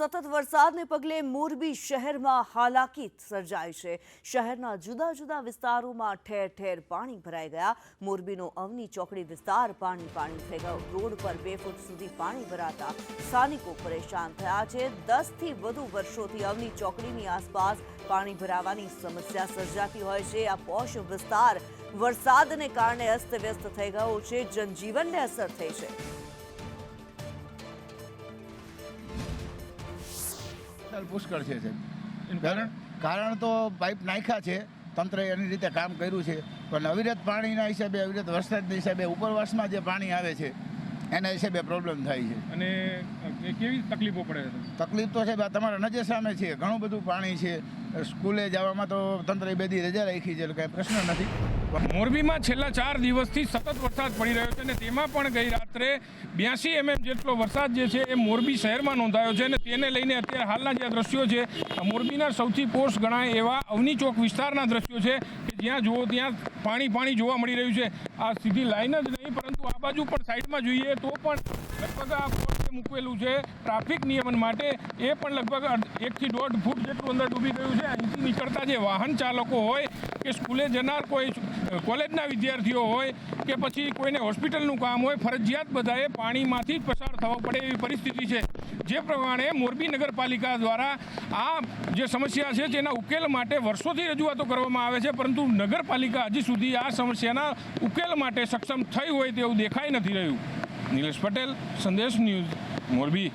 સતત વરસાદને પગલે મોરબી શહેરમાં હાલાકી સર્જાઈ છે. શહેરના જુદા જુદા વિસ્તારોમાં ઠેર ઠેર પાણી ભરાઈ ગયા. મોરબીનો અવની ચોકડી વિસ્તાર પાણી પાણી થઈ ગયો. રોડ પર બે ફૂટ સુધી પાણી ભરાતા સ્થાનિકો પરેશાન થયા છે. દસથી વધુ વર્ષોથી અવની ચોકડીની આસપાસ પાણી ભરાવાની સમસ્યા સર્જાતી હોય છે. આ પોશ વિસ્તાર વરસાદને કારણે અસ્તવ્યસ્ત થઈ ગયો છે. જનજીવનને અસર થઈ છે. હાલ પુષ્કળ છે સાહેબ. કારણ કારણ તો પાઇપ નાખ્યા છે તંત્રએ એની રીતે કામ કર્યું છે પણ અવિરત પાણીના હિસાબે અવિરત વરસાદના હિસાબે ઉપરવાસમાં જે પાણી આવે છે એના હિસાબે પ્રોબ્લેમ થાય છે. અને કેવી તકલીફો પડે છે તકલીફ તો સાહેબ તમારા નજર સામે છે ઘણું બધું પાણી છે. સ્કૂલે જવામાં તો તંત્રએ બેદી રજા રાખી છે એટલે કાંઈ પ્રશ્ન નથી. મોરબીમાં છેલ્લા ચાર દિવસથી સતત વરસાદ પડી રહ્યો છે અને તેમાં પણ ગઈ રાત્રે બ્યાસી એમએમ જેટલો વરસાદ જે છે એ મોરબી શહેરમાં નોંધાયો છે અને તેને લઈને અત્યારે હાલના જે દ્રશ્યો છે મોરબીના સૌથી પોષ ગણાય એવા અવની ચોક વિસ્તારના દ્રશ્યો છે કે જ્યાં જુઓ ત્યાં પાણી પાણી જોવા મળી રહ્યું છે. આ સીધી લાઈન જ નહીં, પરંતુ આ બાજુ પણ સાઈડમાં જોઈએ તો પણ લગભગ આ પોસ્ટ મૂકેલું છે ટ્રાફિક નિયમન માટે. એ પણ લગભગ એકથી દોઢ ફૂટ જેટલું અંદર ડૂબી ગયું છે. અહીંથી નીકળતા જે વાહન ચાલકો હોય કે સ્કૂલે જનાર કોઈ કોલેજના વિદ્યાર્થીઓ હોય કે પછી કોઈને હોસ્પિટલનું કામ હોય, ફરજિયાત બધાએ પાણીમાંથી જ પસાર થવો પડે એવી પરિસ્થિતિ છે. જે પ્રમાણે મોરબી નગરપાલિકા દ્વારા આ જે સમસ્યા છે તેના ઉકેલ માટે વર્ષોથી રજૂઆતો કરવામાં આવે છે, પરંતુ નગરપાલિકા હજી સુધી આ સમસ્યાના ઉકેલ માટે સક્ષમ થઈ હોય તેવું દેખાઈ નથી રહ્યું. નિલેશ પટેલ, સંદેશ ન્યૂઝ, મોરબી.